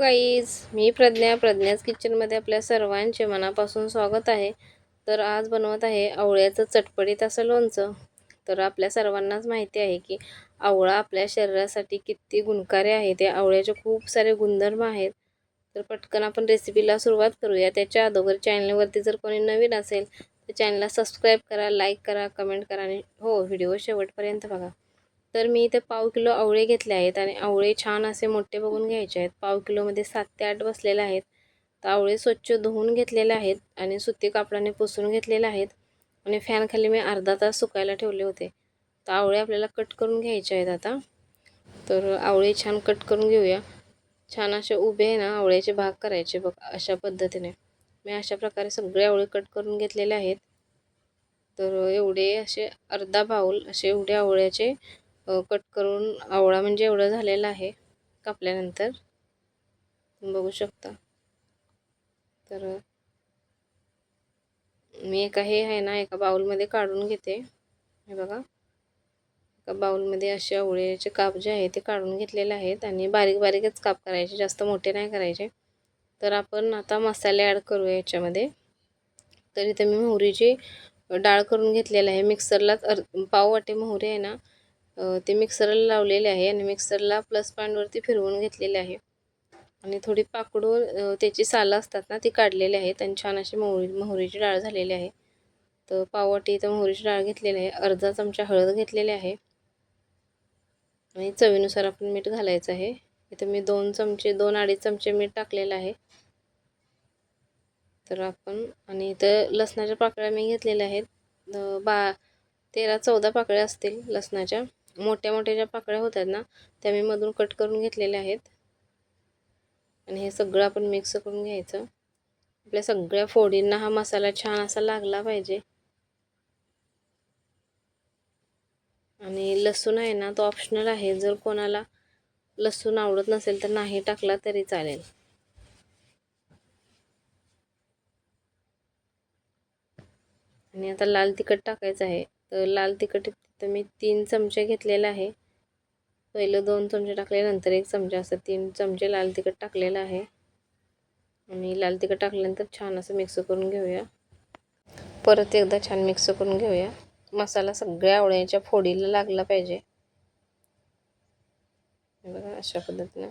Guys मी प्रज्ञा प्रज्ञाच किचनमध्ये आपल्या सर्वांचे मनापासून स्वागत आहे. तर आज बनवत आहे आवळ्याचं चटपटीत असं लोणचं. तर आपल्या सर्वांनाच माहिती आहे की आवळा आपल्या शरीरासाठी किती गुणकारी आहे. ते आवळ्याचे खूप सारे गुणधर्म आहेत. तर पटकन आपण रेसिपीला सुरुवात करूया. त्याच्या अगोदर चॅनलवरती जर कोणी नवीन असेल तर चॅनलला सबस्क्राईब करा लाईक करा कमेंट करा आणि हो व्हिडिओ शेवटपर्यंत बघा. तर मी इथे पाव किलो आवळे घेतले आहेत आणि आवळे छान असे मोठे बघून घ्यायचे आहेत. पाव किलोमध्ये सात ते आठ बसलेले आहेत. तर आवळे स्वच्छ धुवून घेतलेले आहेत आणि सुती कापडाने पुसून घेतलेले आहेत आणि फॅनखाली मी अर्धा तास सुकायला ठेवले होते. तर आवळे आपल्याला कट करून घ्यायचे आहेत आता. तर आवळे छान कट करून घेऊया. छान असे उभे आहे ना आवळ्याचे भाग करायचे बघ अशा पद्धतीने. मी अशा प्रकारे सगळे आवळे कट करून घेतलेले आहेत. तर एवढे असे अर्धा बाऊल असे एवढे आवळ्याचे कट करून आवळा म्हणजे एवढा झालेला आहे कापल्यानंतर. बघू शकता. तर मी एका हे आहे ना एका बाउलमध्ये काढून घेते. हे बघा. एका बाउलमध्ये असे आवळ्याचे काप जे आहे ते काढून घेतलेले आहेत आणि बारीक बारीकच काप करायचे जास्त मोठे नाही करायचे. तर आपण आता मसाले ॲड करूया याच्यामध्ये. तर इथे मी मोहरीची डाळ करून घेतलेलं आहे. मिक्सरलाच अर पाव वाटे मोहरी आहे ना ते मिक्सरला लावलेले आहे आणि मिक्सरला प्लस पॉईंटवरती फिरवून घेतलेले आहे. आणि थोडी पाकडून त्याची सालं असतात ना ती काढलेली आहेत आणि छान अशी मोहरी मोहरीची डाळ झालेली आहे. तर पाववाटी इथं मोहरीची डाळ घेतलेली आहे. अर्धा चमचा हळद घेतलेली आहे. आणि चवीनुसार आपण मीठ घालायचं आहे. इथं मी दोन चमचे दोन अडीच चमचे मीठ टाकलेलं आहे. तर आपण आणि इथं लसणाच्या पाकळ्या मी घेतलेल्या आहेत. बा तेरा चौदा पाकळ्या असतील लसणाच्या. मोठ्या मोठ्या ज्या पाकळ्या होतात ना त्या मी मधून कट करून घेतलेल्या आहेत. आणि हे सगळं आपण मिक्स करून घ्यायचं. आपल्या सगळ्या फोडींना हा मसाला छान असा लागला पाहिजे. आणि लसूण आहे ना तो ऑप्शनल आहे. जर कोणाला लसूण आवडत नसेल तर नाही टाकला तरी चालेल. आणि आता लाल तिखट टाकायचं आहे. तर लाल तिखट तर मी तीन चमचे घेतलेले आहे. पहिलं दोन चमचे टाकले नंतर एक चमचा असं तीन चमचे लाल तिखट टाकलेलं आहे. आणि लाल तिखट टाकल्यानंतर छान असं मिक्स करून घेऊया. परत एकदा छान मिक्स करून घेऊया. मसाला सगळ्या आवळ्याच्या फोडीला लागला पाहिजे. बघा अशा पद्धतीनं.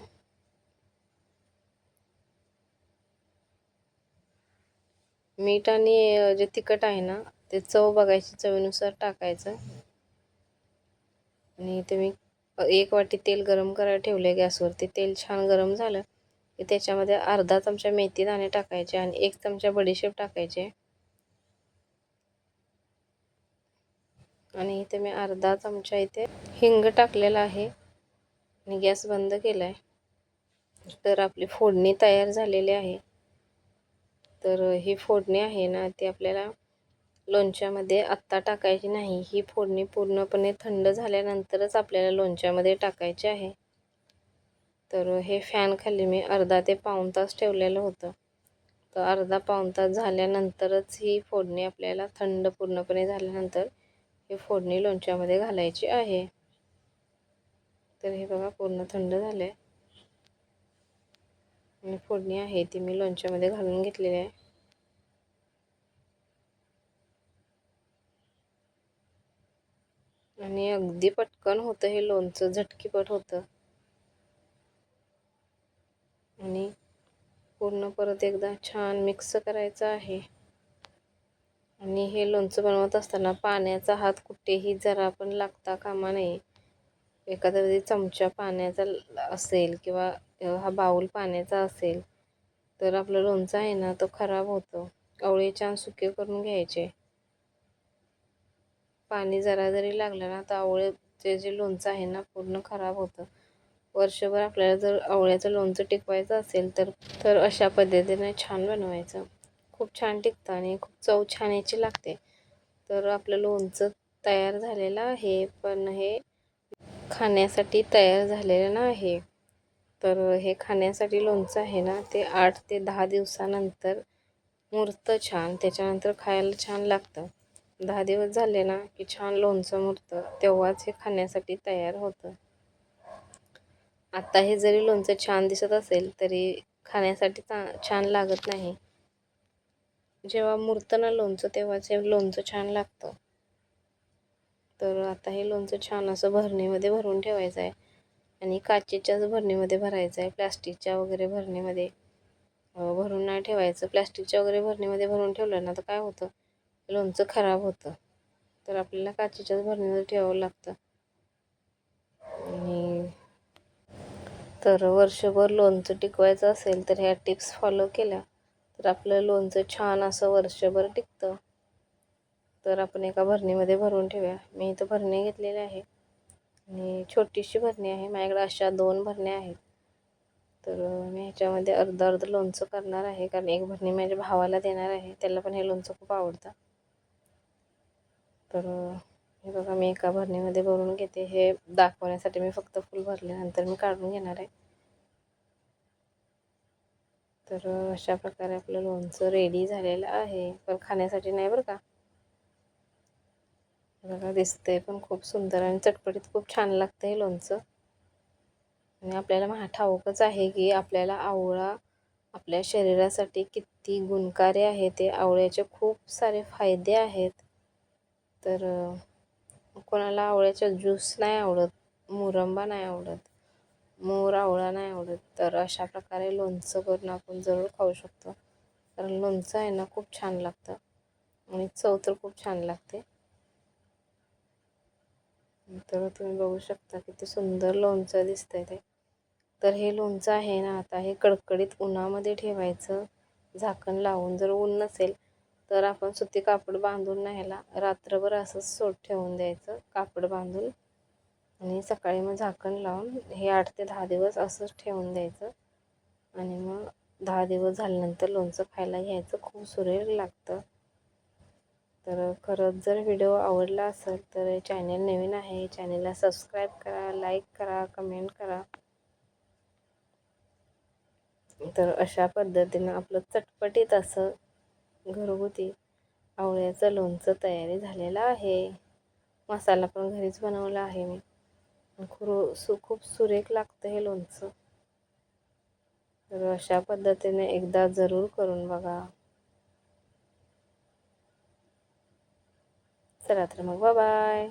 मीठ आणि जे तिखट आहे ना ते चव बघायची चवीनुसार टाकायचं. आणि इथे मी एक वाटी तेल गरम करायला आहे गॅसवरती. तेल छान गरम झालं की त्याच्यामध्ये अर्धा चमचा मेथी दाणे टाकायचे आणि एक चमचा बडीशेप टाकायचे. आणि इथे मी अर्धा चमचा इथे हिंग टाकलेला आहे आणि गॅस बंद केला आहे तर आपली फोडणी तयार झालेली आहे. तर ही फोडणी आहे ना ती आपल्याला लोणच्यामध्ये आत्ता टाकायची नाही. ही फोडणी पूर्णपणे थंड झाल्यानंतरच आपल्याला लोणच्यामध्ये टाकायची आहे. तर हे फॅन खाली मी अर्धा ते पाऊण तास ठेवलेलं होतं. तर अर्धा पाऊण तास झाल्यानंतरच ही फोडणी आपल्याला थंड पूर्णपणे झाल्यानंतर ही फोडणी लोणच्यामध्ये घालायची आहे. तर हे बघा पूर्ण थंड झालं आहे आणि फोडणी आहे ती मी लोणच्यामध्ये घालून घेतलेली आहे. आणि अगदी पटकन होतं हे लोणचं झटकीपट होतं. आणि पूर्ण परत एकदा छान मिक्स करायचं आहे. आणि हे लोणचं बनवत असताना पाण्याचा हात कुठेही जरा पण लागता कामा नये. एखादा जरी चमचा पाण्याचा असेल किंवा हा बाऊल पाण्याचा असेल तर आपलं लोणचं आहे ना तो खराब होतो. आवळे छान सुके करून घ्यायचे. पाणी जरा जरी लागलं ना तर आवळ्याचे जे लोणचं आहे ना पूर्ण खराब होतं. वर्षभर आपल्याला जर आवळ्याचं लोणचं टिकवायचं असेल तर तर अशा पद्धतीने छान बनवायचं. खूप छान टिकतं आणि खूप चव छान याची लागते. तर आपलं लोणचं तयार झालेलं आहे पण हे खाण्यासाठी तयार झालेलं नाही तर हे खाण्यासाठी लोणचं आहे ना ते आठ ते दहा दिवसानंतर मुरतं छान त्याच्यानंतर खायला छान लागतं. दहा दिवस झाले ना की छान लोणचं मुरतं तेव्हाच हे खाण्यासाठी तयार होतं. आत्ता हे जरी लोणचं छान दिसत असेल तरी खाण्यासाठी चा छान लागत नाही. जेव्हा मुरतं ना लोणचं तेव्हाच हे लोणचं छान लागतं. तर आता हे लोणचं छान असं भरणीमध्ये भरून ठेवायचं आहे. आणि काचेच्याच भरणीमध्ये भरायचं आहे. प्लास्टिकच्या वगैरे भरणीमध्ये भरून नाही ठेवायचं. प्लॅस्टिकच्या वगैरे भरणीमध्ये भरून ठेवलं ना तर काय होतं? लोणचं खराब होतं. तर आपल्याला काचेच्याच भरणीवर ठेवावं लागतं. आणि तर वर्षभर लोणचं टिकवायचं असेल तर ह्या टिप्स फॉलो केल्या तर आपलं लोणचं छान असं वर्षभर टिकतं. तर आपण एका भरणीमध्ये भरून ठेवूया. मी इथं भरणी घेतलेली आहे. आणि छोटीशी भरणी आहे. माझ्याकडे अशा दोन भरण्या आहेत. तर मी ह्याच्यामध्ये अर्धं अर्ध लोणचं करणार आहे. कारण एक भरणी माझ्या भावाला देणार आहे. त्याला पण हे लोणचं खूप आवडतं. तर हे बघा मी एका भरणीमध्ये भरून घेते. हे दाखवण्यासाठी मी फक्त फुल भरल्यानंतर मी काढून घेणार आहे. तर अशा प्रकारे आपलं लोणचं रेडी झालेलं आहे. पण खाण्यासाठी नाही बरं का? बघा दिसतंय पण खूप सुंदर आणि चटपटीत खूप छान लागतं हे लोणचं. आणि आपल्याला महा ठाऊकच आहे की आपल्याला आवळा आपल्या शरीरासाठी किती गुणकारी आहे ते. आवळ्याचे खूप सारे फायदे आहेत. तर कोणाला आवळ्याचा ज्यूस नाही आवडत मुरंबा नाही आवडत मोर आवळा नाही आवडत तर अशा प्रकारे लोणचं करून आपण जरूर खाऊ शकतो. कारण लोणचं आहे ना खूप छान लागतं आणि चव तर खूप छान लागते. तर तुम्ही बघू शकता किती सुंदर लोणचं दिसतंय ते. तर हे लोणचं आहे ना आता हे कडकडीत उन्हामध्ये ठेवायचं झाकण लावून जर ऊन नसेल तर आपण सुती कापड बांधून न्यायला रात्रभर असंच सोट ठेवून द्यायचं कापड बांधून. आणि सकाळी मग झाकण लावून हे आठ ते दहा दिवस असंच ठेवून द्यायचं. आणि मग दहा दिवस झाल्यानंतर लोणचं खायला घ्यायचं खूप सुरेल लागतं. तर खरंच जर व्हिडिओ आवडला असेल तर चॅनल नवीन आहे चॅनलला सबस्क्राईब करा लाईक करा कमेंट करा. तर अशा पद्धतीनं आपलं चटपटीत असं घरगुती आवळ्याचं लोणचं तयारी झालेलं आहे. मसाला पण घरीच बनवला आहे मी. खूप सु खूप सुरेख लागतं हे लोणचं. तर अशा पद्धतीने एकदा जरूर करून बघा. चला तर मग बाय